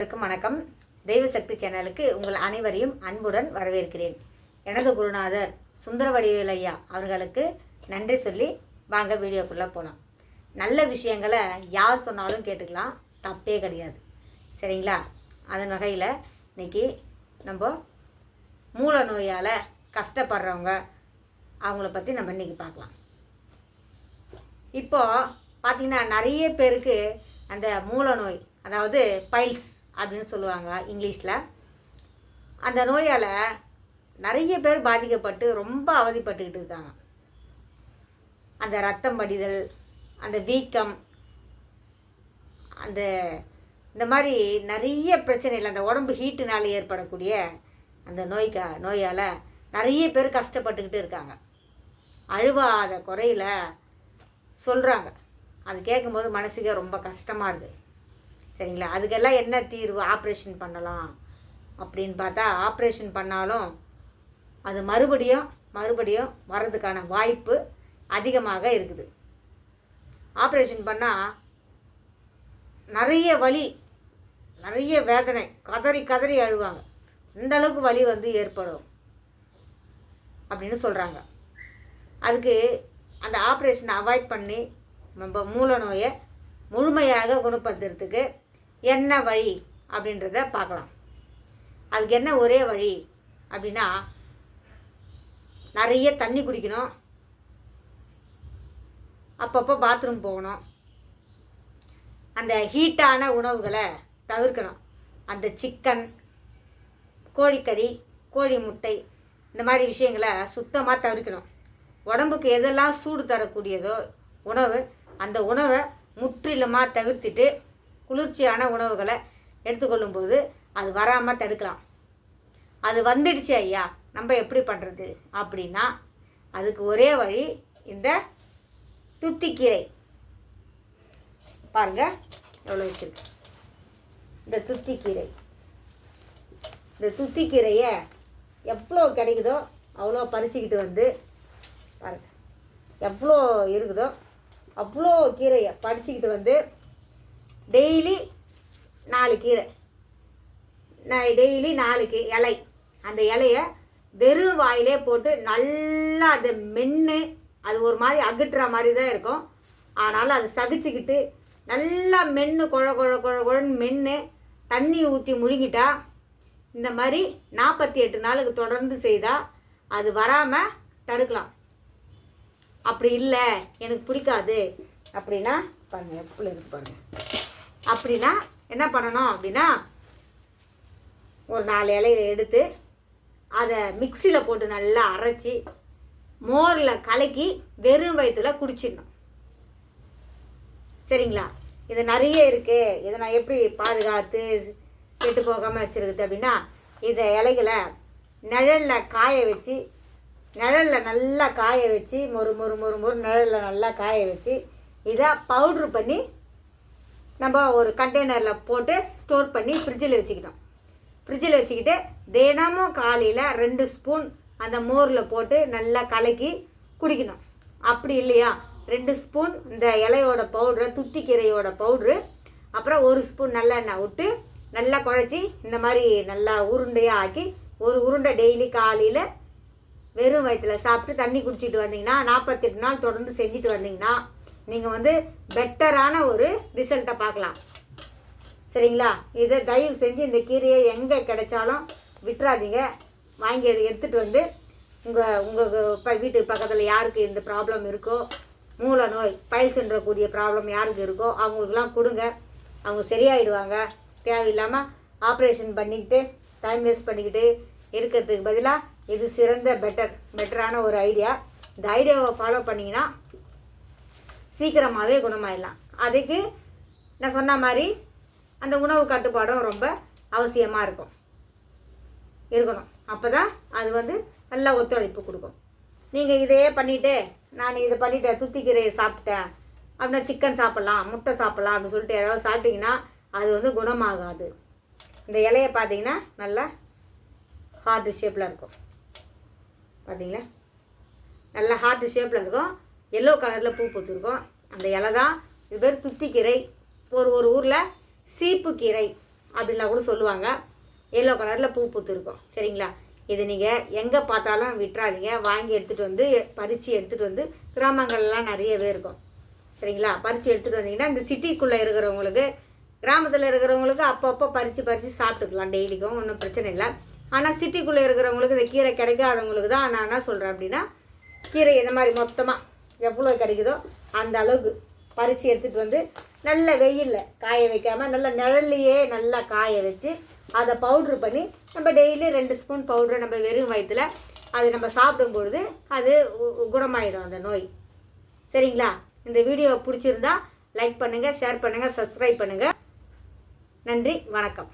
அனைவருக்கும் வணக்கம். தெய்வ சக்தி சேனலுக்கு உங்கள் அனைவரையும் அன்புடன் வரவேற்கிறேன். எனது குருநாதர் சுந்தர வடிவேல் ஐயா அவர்களுக்கு நன்றி சொல்லி வாங்க வீடியோக்குள்ளே போகலாம் நல்ல விஷயங்களை யார் சொன்னாலும் கேட்டுக்கலாம். தப்பே கிடையாது. சரிங்களா? அதன் வகையில் இன்னைக்கு நம்ம மூல நோயால் கஷ்டப்படுறவங்க அவங்கள பற்றி நம்ம இன்றைக்கி பார்க்கலாம். இப்போது பார்த்திங்கன்னா நிறைய பேருக்கு அந்த மூல நோய் அதாவது பைல்ஸ் அப்படின்னு சொல்லுவாங்க இங்கிலீஷில். அந்த நோயால் நிறைய பேர் பாதிக்கப்பட்டு ரொம்ப அவதிப்பட்டுக்கிட்டு இருக்காங்க. அந்த ரத்தம் வடிதல் அந்த வீக்கம் அந்த இந்த மாதிரி நிறைய பிரச்சனைகள் அந்த உடம்பு ஹீட்டுனால ஏற்படக்கூடிய அந்த நோய்க்கா நோயால் நிறைய பேர் கஷ்டப்பட்டுக்கிட்டு இருக்காங்க. அழுவாத குறையில் சொல்கிறாங்க அது கேட்கும்போது மனசுக்கே ரொம்ப கஷ்டமாக இருக்குது சரிங்களா? அதுக்கெல்லாம் என்ன தீர்வு? ஆப்ரேஷன் பண்ணலாம். அப்படின்னு பார்த்தா ஆப்ரேஷன் பண்ணாலும் அது மறுபடியும் மறுபடியும் வர்றதுக்கான வாய்ப்பு அதிகமாக இருக்குது. ஆப்ரேஷன் பண்ணால் நிறைய வலி நிறைய வேதனை கதறி கதறி அழுவாங்க. இந்த அளவுக்கு வலி வந்து ஏற்படும் அப்படின்னு சொல்கிறாங்க அதுக்கு அந்த ஆப்ரேஷனை அவாய்ட் பண்ணி நம்ம மூல நோயை முழுமையாக குணப்படுத்துறதுக்கு என்ன வழி அப்படின்றத பார்க்கலாம். அதுக்கு என்ன ஒரே வழி அப்படின்னா நிறைய தண்ணி குடிக்கணும். அப்பப்போ பாத்ரூம் போகணும். அந்த ஹீட்டான உணவுகளை தவிர்க்கணும். அந்த சிக்கன் கோழிக்கறி கோழி முட்டை இந்த மாதிரி விஷயங்களை சுத்தமாக தவிர்க்கணும். உடம்புக்கு எதெல்லாம் சூடு தரக்கூடியதோ உணவு அந்த உணவை முற்றிலுமாக தவிர்த்துட்டு குளிர்ச்சியான உணவுகளை எடுத்துக்கொள்ளும்போது அது வராமல் தடுக்கலாம். அது வந்துடுச்சு ஐயா நம்ம எப்படி பண்ணுறது அப்படின்னா அதுக்கு ஒரே வழி இந்த துத்திக்கீரை. பாருங்க எவ்வளோ வச்சுருக்கு. இந்த துத்திக்கீரை. இந்த துத்திக்கீரையை எவ்வளோ கிடைக்குதோ அவ்வளோ பறிச்சுக்கிட்டு வந்து பாருங்க எவ்வளோ இருக்குதோ அவ்வளோ கீரையை பறிச்சுக்கிட்டு வந்து டெய்லி நாலு கீரை. நான் டெய்லி நாலு கீ இலை. அந்த இலைய வெறும் வாயிலே போட்டு நல்லா அதை மென்று அது ஒரு மாதிரி அகற்றுற மாதிரி தான் இருக்கும். ஆனாலும் அதை சகிச்சுக்கிட்டு நல்லா மென்று குழ குழ குழ குழன்னு மென்று தண்ணி ஊற்றி முழுங்கிட்டா இந்த மாதிரி நாற்பத்தி எட்டு நாளுக்கு தொடர்ந்து செய்தால் அது வராமல் தடுக்கலாம். அப்படி இல்லை எனக்கு பிடிக்காது. அப்படின்னா பாருங்கள் எப்படி இருக்கு பாருங்கள் அப்படின்னா என்ன பண்ணணும் அப்படின்னா ஒரு நாலு இலையை எடுத்து அதை மிக்சியில் போட்டு நல்லா அரைச்சி மோரில் கலக்கி வெறும் வயிற்றுல குடிச்சிடணும். சரிங்களா? இது நிறைய இருக்குது இதை நான் எப்படி பாதுகாத்து கெட்டு போகாமல் வச்சுருக்குது அப்படின்னா இதை இலைகளை நிழலில் காய வச்சு நிழலில் நல்லா காய வச்சு மொறு மொறு மொறு மொறு நிழலில் நல்லா காய வச்சு இதை பவுட்ரு பண்ணி நம்ம ஒரு கண்டெய்னரில் போட்டு ஸ்டோர் பண்ணி ஃப்ரிட்ஜில் வச்சுக்கிட்டோம். ஃப்ரிட்ஜில் வச்சுக்கிட்டு தினமும் காலையில் ரெண்டு ஸ்பூன் அந்த மோரில் போட்டு நல்லா கலக்கி குடிக்கணும். அப்படி இல்லையா? ரெண்டு ஸ்பூன் இந்த இலையோட பவுட்ரு துத்திக்கீரையோட பவுட்ரு அப்புறம் ஒரு ஸ்பூன் நல்லெண்ணெய் விட்டு நல்லா குழச்சி இந்த மாதிரி நல்லா உருண்டையாக ஆக்கி ஒரு உருண்டை டெய்லி காலையில் வெறும் வயிற்றில் சாப்பிட்டு தண்ணி குடிச்சிட்டு வந்தீங்கன்னா நாற்பத்தெட்டு நாள் தொடர்ந்து செஞ்சுட்டு வந்தீங்கன்னா நீங்கள் வந்து பெட்டரான ஒரு ரிசல்ட்டை பார்க்கலாம். சரிங்களா? இதை தயவு செஞ்சு இந்த கீரையை எங்கே கிடைச்சாலும் விட்டுறாதீங்க. வாங்கி எடுத்துகிட்டு வந்து உங்கள் உங்கள் இப்போ வீட்டுக்கு பக்கத்தில் யாருக்கு இந்த ப்ராப்ளம் இருக்கோ மூல நோய் பயில்ஸ்ன்றக்கூடிய ப்ராப்ளம் யாருக்கு இருக்கோ அவங்களுக்குலாம் கொடுங்க. அவங்க சரியாயிடுவாங்க. தேவையில்லாமல் ஆப்ரேஷன் பண்ணிக்கிட்டு டைம் வேஸ்ட் பண்ணிக்கிட்டு இருக்கிறதுக்கு பதிலாக இது சிறந்த பெட்டர் பெட்டரான ஒரு ஐடியா இந்த ஐடியாவை ஃபாலோ பண்ணிங்கன்னா சீக்கிரமாகவே குணமாயிடலாம். அதுக்கு நான் சொன்ன மாதிரி அந்த உணவு கட்டுப்பாடும் ரொம்ப அவசியமாக இருக்கும். இருக்கணும். அப்போ தான் அது வந்து நல்ல ஒத்துழைப்பு கொடுக்கும். நீங்கள் இதையே பண்ணிவிட்டு நான் இதை பண்ணிவிட்டேன் துத்திக்கீரையை சாப்பிட்டேன் அப்படின்னா சிக்கன் சாப்பிட்லாம் முட்டை சாப்பிட்லாம் அப்படின்னு சொல்லிட்டு ஏதாவது சாப்பிட்டிங்கன்னா அது வந்து குணமாகாது. இந்த இலையை பார்த்தீங்கன்னா நல்லா ஹார்ட் ஷேப்பில் இருக்கும். பார்த்தீங்களா? நல்லா ஹார்ட் ஷேப்பில் இருக்கும். எல்லோ கலரில் பூ பூத்துருக்கோம். அந்த இலை தான் இது பேர் துத்திக்கீரை. ஒரு ஒரு ஊரில் சீப்பு கீரை அப்படின்லாம் கூட சொல்லுவாங்க. எல்லோ கலரில் பூ பூத்துருக்கோம். சரிங்களா? இது நீங்கள் எங்கே பார்த்தாலும் விட்டுறாதீங்க. வாங்கி எடுத்துகிட்டு வந்து பறித்து எடுத்துகிட்டு வந்து கிராமங்கள்லாம் நிறையவே இருக்கும். சரிங்களா? பறித்து எடுத்துகிட்டு வந்தீங்கன்னா இந்த சிட்டிக்குள்ளே இருக்கிறவங்களுக்கு கிராமத்தில் இருக்கிறவங்களுக்கு அப்பப்போ பறித்து பறித்து சாப்பிட்டுக்கலாம். டெய்லிக்கும் ஒன்றும் பிரச்சனை இல்லை. ஆனால் சிட்டிக்குள்ளே இருக்கிறவங்களுக்கு இந்த கீரை கிடைக்காதவங்களுக்கு தான் நான் என்ன சொல்கிறேன் அப்படின்னா கீரை இந்த மாதிரி மொத்தமாக எவ்வளோ கிடைக்குதோ அந்த அளவுக்கு பறித்து எடுத்துகிட்டு வந்து நல்ல வெயிலில் காய வைக்காமல் நல்ல நிழல்லையே நல்லா காய வச்சு அதை பவுட்ரு பண்ணி நம்ம டெய்லி ரெண்டு ஸ்பூன் பவுட்ரு நம்ம வெறும் வயிற்றுல அது நம்ம சாப்பிடும் பொழுது அது உ- குணமாயிடும் அந்த நோய். சரிங்களா? இந்த வீடியோ பிடிச்சிருந்தா லைக் பண்ணுங்கள் ஷேர் பண்ணுங்கள் சப்ஸ்கிரைப் பண்ணுங்கள் நன்றி வணக்கம்.